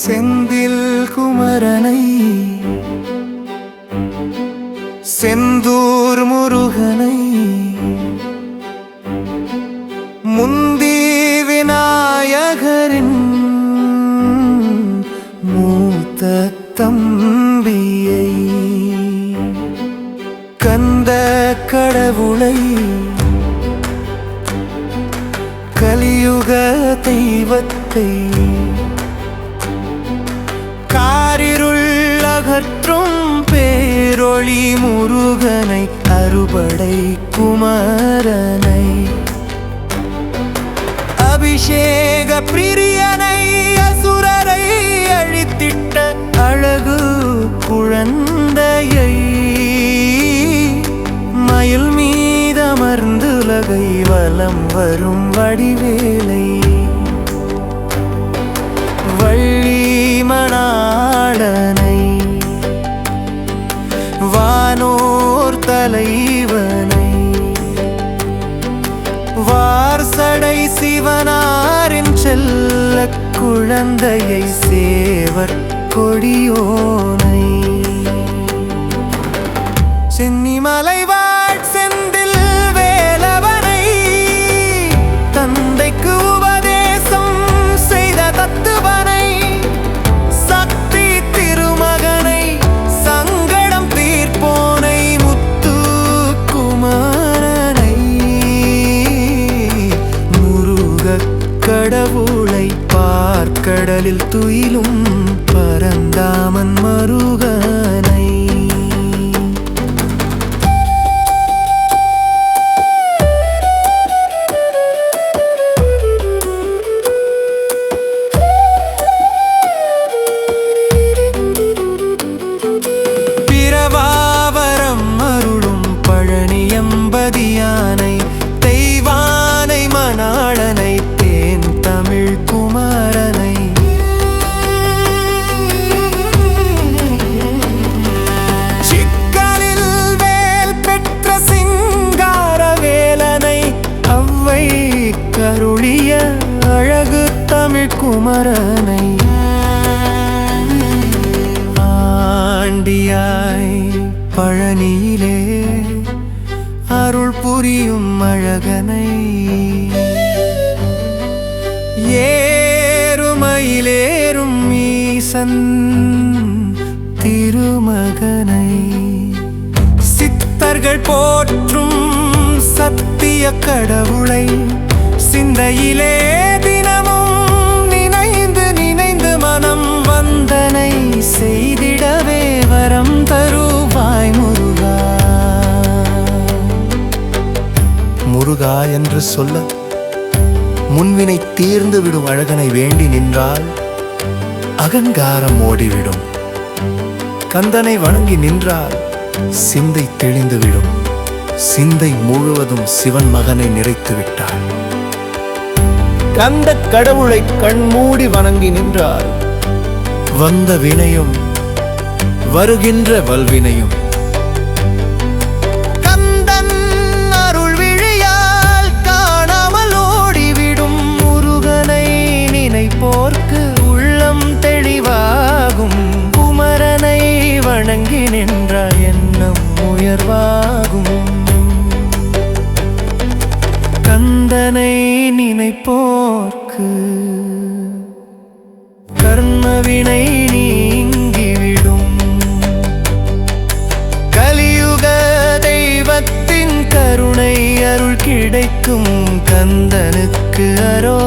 செந்தில் குமரனை. செந்தூர் முருகனை. முந்தி விநாயகரின் மூத்த தம்பியை. கந்த கடவுளை. கலியுக தெய்வத்தை அகற்றும் பேரொளி முருகனை அறுபடை குமரனை. அபிஷேக பிரியனை அசுரரை அழித்திட்ட அழகு குழந்தையை மயில் மீதமர்ந்துலகை வலம் வரும் வடிவேலை. வள்ளி மணாளனை தலைவனை வார்சடை சிவனாரின் செல்ல குழந்தையை சேவர் கொடியோனை. சென்னிமலை കടലിൽ തുയിലും പരന്താമൻ മറുക அழகு தமிழ் குமரனை ஆண்டியாய் பழனியிலே அருள் புரியும் அழகனை ஏறுமயிலேறும் ஈசன் திருமகனை. சித்தர்கள் போற்றும் சத்திய கடவுளை சிந்தையிலே என்று சொல்ல முன்வினை தீர்ந்து விடும் அழகனை வேண்டி நின்றால் அகங்காரம் ஓடிவிடும். கந்தனை வணங்கி நின்றால் சிந்தை தெளிந்துவிடும். சிந்தை முழுவதும் சிவன் மகனை நிறைத்து விட்டாள். கந்த கடவுளை கண்மூடி வணங்கி நின்றால் வந்த வினையும் வருகின்ற வல்வினையும் உயர்வாகும்? கந்தனை நினைப்போர்க்கு கர்மவினை நீங்கிவிடும். கலியுக தெய்வத்தின் கருணை அருள் கிடைக்கும் கந்தனுக்கு அரோ